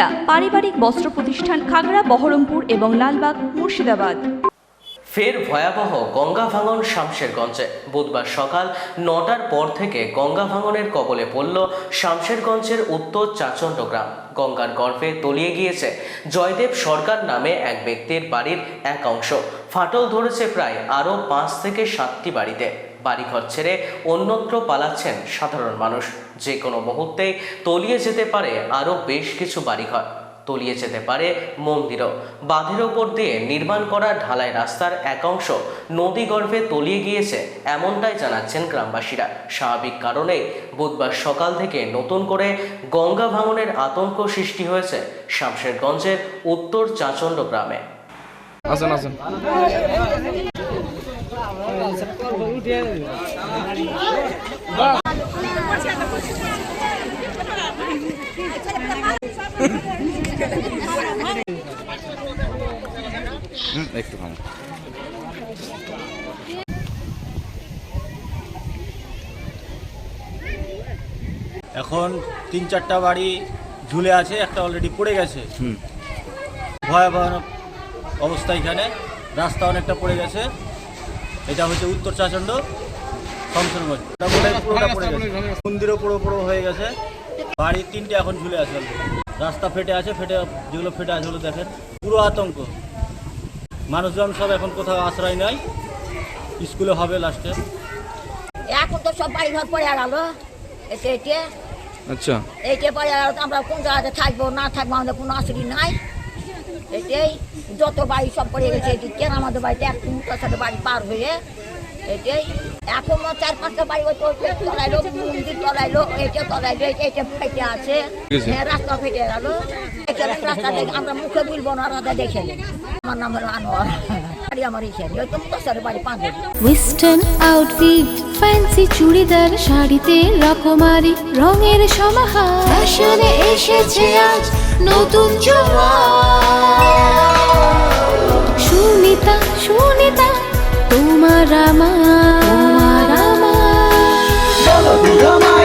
সুনিতা পারিবারিক বস্ত্র প্রতিষ্ঠান খাগড়া, বহরমপুর এবং লালবাগ, মুর্শিদাবাদ। ফের ভয়াবহ গঙ্গা ভাঙন শামশেরগঞ্জে। বুধবার সকাল নটার পর থেকে গঙ্গা ভাঙনের কবলে পড়ল শামশেরগঞ্জের উত্তর চাচণ্ড গ্রাম। গঙ্গার গর্ভে তলিয়ে গিয়েছে জয়দেব সরকার নামে এক ব্যক্তির বাড়ির এক অংশ। ফাটল ধরেছে প্রায় আরও পাঁচ থেকে সাতটি বাড়িতে। বাড়িঘর ছেড়ে অন্যত্র পালাচ্ছেন সাধারণ মানুষ। যে কোনো মুহূর্তেই তলিয়ে যেতে পারে আরও বেশ কিছু বাড়িঘর। তলিয়ে যেতে পারে মন্দিরও। বাঁধের ওপর দিয়ে নির্মাণ করা ঢালাই রাস্তার এক অংশ নদী গর্ভে তলিয়ে গিয়েছে, এমনটাই জানাচ্ছেন গ্রামবাসীরা। স্বাভাবিক কারণেই বুধবার সকাল থেকে নতুন করে গঙ্গা ভাঙনের আতঙ্ক সৃষ্টি হয়েছে শামশেরগঞ্জের উত্তর চাচণ্ড গ্রামে। আসেন আসেন। একটু এখন তিন চারটা বাড়ি ঝুলে আছে একটা অলরেডি পড়ে গেছে। হুম। ভয়াবহ অবস্থা এখানে। রাস্তা অনেকটা পড়ে গেছে। এটা হচ্ছে উত্তর চাচণ্ড এটা বলে পুরোটা পড়ে গেছে। মন্দিরও পুরো পুরো হয়ে গেছে। বাড়ি তিনটে এখন ঝুলে আছে রাস্তা ফেটে আছে ফেটে যেগুলো ফেটে আছে ওগুলো দেখেন। পুরো আতঙ্ক। মানুষজন সব এখন কোথাও আশ্রয় নাই। স্কুলে হবে লাস্টে এখন তো সব বাড়ি ঘর পড়ে এতে এতে আচ্ছা। এইটে পড়ে তো আমরা কোন জায়গাতে থাকব না থাকব আমাদের কোনো আশ্রয় নাই। এটাই যত বাড়ি সব পড়ে গেছে এদিকে আমাদের বাড়িতে এক সাথে বাড়ি পার হয়ে? এটাই এখনও চার পাঁচটা বাড়ি ওই তলাইলো মন্দির তলাইলো এইটা তলাইলো এইটা ফেটে আছে। হ্যাঁ, রাস্তা ফেটে গেল। রাস্তা দেখে আমরা মুখে বলব না রাস্তা দেখে। আমার নাম হলো আনোয়ার। বাড়ি আমার এখানে ওই তো মুখটার বাড়ি পাঁচ ওয়েস্টার্ন আউটফিট ফ্যান্সি চুড়িদার শাড়িতে রকমারি রঙের সমাহার। ফ্যাশনে এসেছে আজ নতুন সুনিতা